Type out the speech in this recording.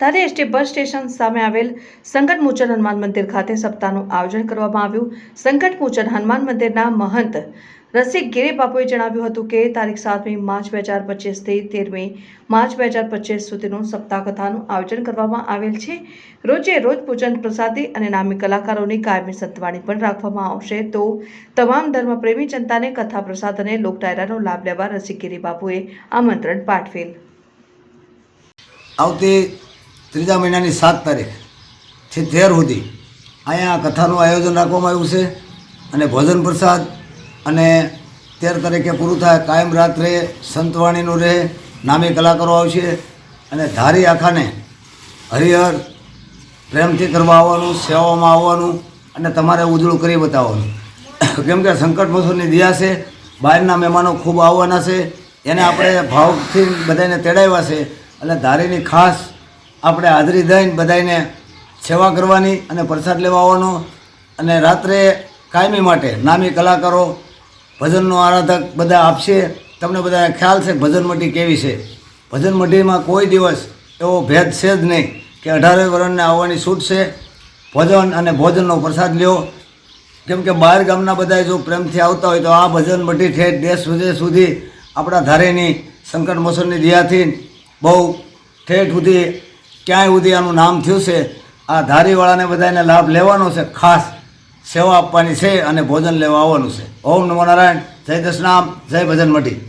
તારે ST bus station સામે આવેલ સંકટ મોચન હનુમાન મંદિર ખાતે સપ્તાહનું આયોજન કરવામાં આવ્યું. સંકટ મોચન હનુમાન મંદિરના મહંત રસિક ગિરી બાપુએ જણાવ્યું હતું કે તારીખ સાતમી માર્ચ બે હજાર પચીસથી તેરમી માર્ચ બે હજાર પચીસ સુધીનું સપ્તાહ કથાનું આયોજન કરવામાં આવેલ છે. રોજે રોજ પૂજન પ્રસાદી અને નામી કલાકારોની કાયમી સત્વાણી પણ રાખવામાં આવશે. તો તમામ ધર્મપ્રેમી જનતાને કથા પ્રસાદ અને લોક ડાયરાનો લાભ લેવા રસિકગીરી બાપુએ આમંત્રણ પાઠવેલ. આવતી ત્રીજા મહિનાની સાત તારીખ છે તેર સુધી અહીંયા કથાનું આયોજન રાખવામાં આવ્યું છે અને ભોજન પ્રસાદ અને તેર તારીખે પૂરું થાય, કાયમ રાત્રે સંતવાણીનું રહે નામી કલાકારો આવશે અને ધારી આખાને હરિહર પ્રેમથી કરવા આવવાનું, સેવામાં આવવાનું અને તમારે ઉજળું કરી બતાવવાનું. કેમ કે સંકટ મસૂરની દિયા છે, બહારના મહેમાનો ખૂબ આવવાના છે, એને આપણે ભાવથી બધાને તેડાવ્યા છે. એટલે ધારીની ખાસ આપણે હાજરી દઈને બધાને સેવા કરવાની અને પ્રસાદ લેવા આવવાનો અને રાત્રે કાયમી માટે નામી કલાકારો, ભજનનો આરાધક બધા આપશે. તમને બધાને ખ્યાલ છે ભજન મઢી કેવી છે? ભજન મઢીમાં કોઈ દિવસ એવો ભેદ છે જ નહીં કે અઢારે વરણને આવવાની છૂટ છે. ભોજન અને ભોજનનો પ્રસાદ લ્યો. કેમ કે બહાર ગામના બધા જો પ્રેમથી આવતા હોય તો આ ભજન મઢી ઠેઠ દેશ વિદેશ સુધી આપણા ધારેની સંકટ મોસનની દિયાથી બહુ ઠેઠ સુધી ક્યાંય સુધી આનું નામ થયું છે, આ ધારીવાળાને બધાને લાભ લેવાનો છે, ખાસ સેવા આપવાની છે અને ભોજન લેવા આવવાનું છે. ઓમ નમો નારાયણ, જય દશનામ, જય ભજન મઢી.